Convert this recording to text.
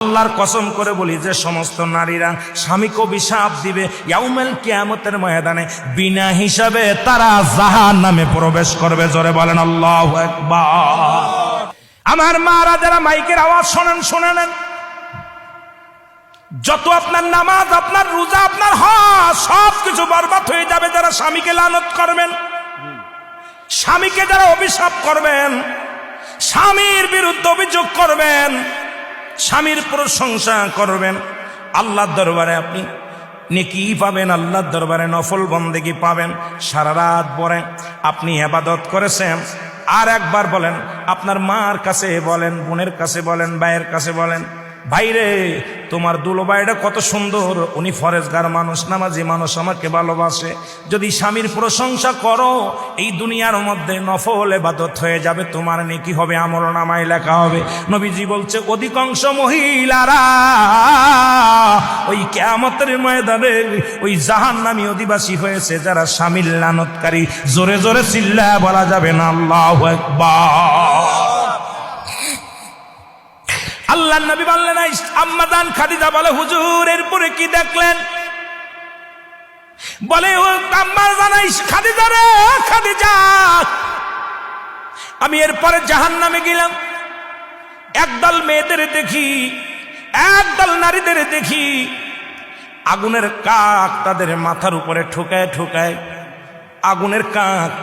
আল্লাহর কসম করে বলি যে সমস্ত নারীরা স্বামীকে অভিশাপ দিবে ইয়াউমেল কিয়ামতের ময়দানে, বিনা হিসাবে তারা জাহান নামে প্রবেশ করবে। জোরে বলেন, আল্লাহ একবার আমার মারা যারা মাইকের আওয়াজ শোনেন শুনে নেন যত আপনার নামাজ, আপনার রোজা, আপনার হজ, সব কিছু বরবাদ হয়ে যাবে যারা স্বামীকে লানত করবেন। স্বামীকে যারা অভিশাপ করবেন, স্বামীর বিরুদ্ধে অভিযোগ করবেন স্বামীর প্রশংসা করবেন। আল্লাহর দরবারে আপনি নেকি পাবেন, আল্লাহর দরবারে নফল বন্দেগি পাবেন সারা রাত পরে আপনি আবাদত করেছেন। আর একবার বলেন, আপনার মার কাছে বলেন, বোনের কাছে বলেন, ভাইয়ের কাছে বলেন ভাইরে, তোমার দুলো ভাইটা কত সুন্দর। উনি ফরেজগার মানুষ, নামাজি মানুষ, আমাকে ভালোবাসে। যদি স্বামীর প্রশংসা করো, এই দুনিয়ার মধ্যে নফল এবাদত হয়ে যাবে। তোমার নেকি হবে, আমল নামায় লেখা হবে। নবীজি বলছে, অধিকাংশ মহিলারা ওই কেয়ামতের ময়দানে ওই জাহান নামী অধিবাসী হয়েছে, যারা স্বামীর লানতকারী। জোরে জোরে চিল্লা বলা যাবে না, আল্লাহ একবার আল্লাহ নবী বললেন আম্মাদান খাদিজা বলে, হুজুর, এরপরে কি দেখলেন? বলে, ও আম্মা জানাই খাদিজা রে, খাদিজা। আমি এরপরে জাহান নামে গেলাম। একদল মেয়েদের দেখি, একদল নারীদের দেখি, আগুনের কাক তাদের মাথার উপরে ঠোকায় ঠোকায়, আগুনের কাক